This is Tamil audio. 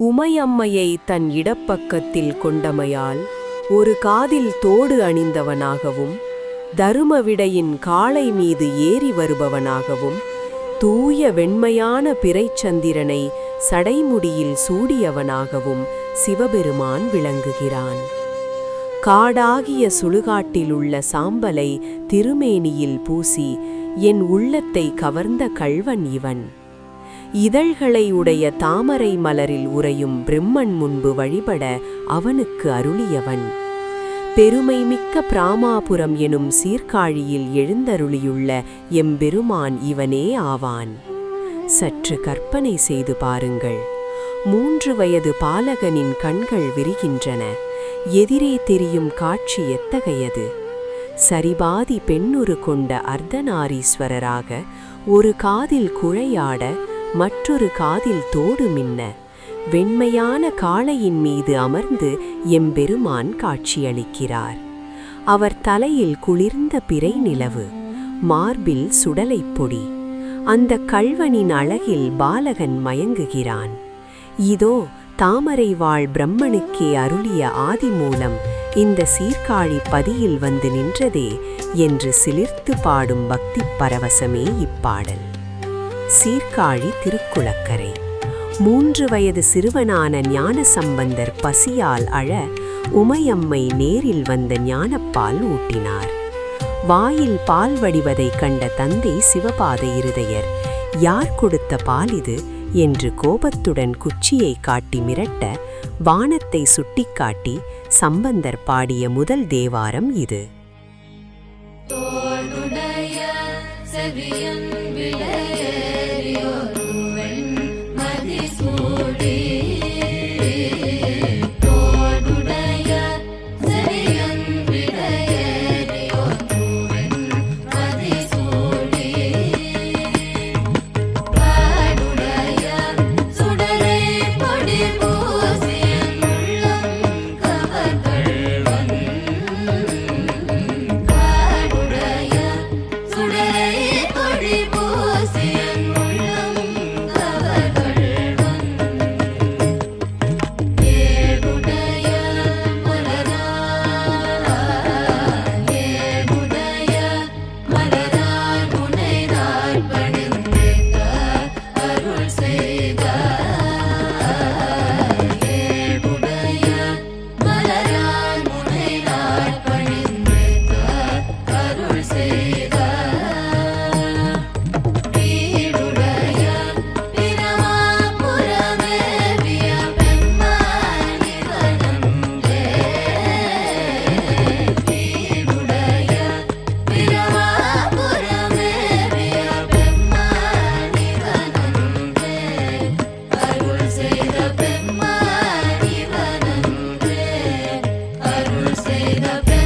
உமையம்மையை தன் இடப்பக்கத்தில் கொண்டமையால் ஒரு காதில் தோடு அணிந்தவனாகவும் தருமவிடையின் காளை மீது ஏறி வருபவனாகவும் தூய வெண்மையான பிறைச்சந்திரனை சடைமுடியில் சூடியவனாகவும் சிவபெருமான் விளங்குகிறான். காடாகிய சுழுகாட்டிலுள்ள சாம்பலை திருமேனியில் பூசி என் உள்ளத்தை கவர்ந்த கள்வன் இவன். இதழ்களை உடைய தாமரை மலரில் உறையும் பிரம்மன் முன்பு வழிபட அவனுக்கு அருளியவன். பெருமை மிக்க பிராமாபுரம் எனும் சீர்காழியில் எழுந்தருளியுள்ள எம்பெருமான் இவனே ஆவான். சற்று கற்பனை செய்து பாருங்கள். மூன்று வயது பாலகனின் கண்கள் விரிகின்றன. எதிரே தெரியும் காட்சி எத்தகையது? சரிபாதி பெண்ணுரு கொண்ட அர்த்தநாரீஸ்வரராக ஒரு காதில் குழையாட மற்றொரு காதில் தோடு மின்ன. வெண்மையான காளையின் மீது அமர்ந்து எம்பெருமான் காட்சியளிக்கிறார். அவர் தலையில் குளிர்ந்த பிறை நிலவு மார்பில் சுடலைப் பொடி. அந்த கள்வனின் அழகில் பாலகன் மயங்குகிறான். இதோ தாமரை வாழ் பிரம்மனுக்கே அருளிய ஆதி மூலம் இந்த சீர்காழி பதியில் வந்து நின்றதே என்று சிலிர்த்து பாடும் பக்திப் பரவசமே இப்பாடல். சீர்காழி திருக்குளக்கரை. மூன்று வயது சிறுவனான ஞானசம்பந்தர் பசியால் அழ உமையம்மை நேரில் வந்த ஞானப்பால் ஊட்டினார். வாயில் பால் வடிவதைக் கண்ட தந்தை சிவபாத இருதயர் யார் கொடுத்த பால் இது? என்று கோபத்துடன் குச்சியை காட்டி மிரட்ட வானத்தை சுட்டிக்காட்டி சம்பந்தர் பாடிய முதல் தேவாரம் இது. செவியன் the best.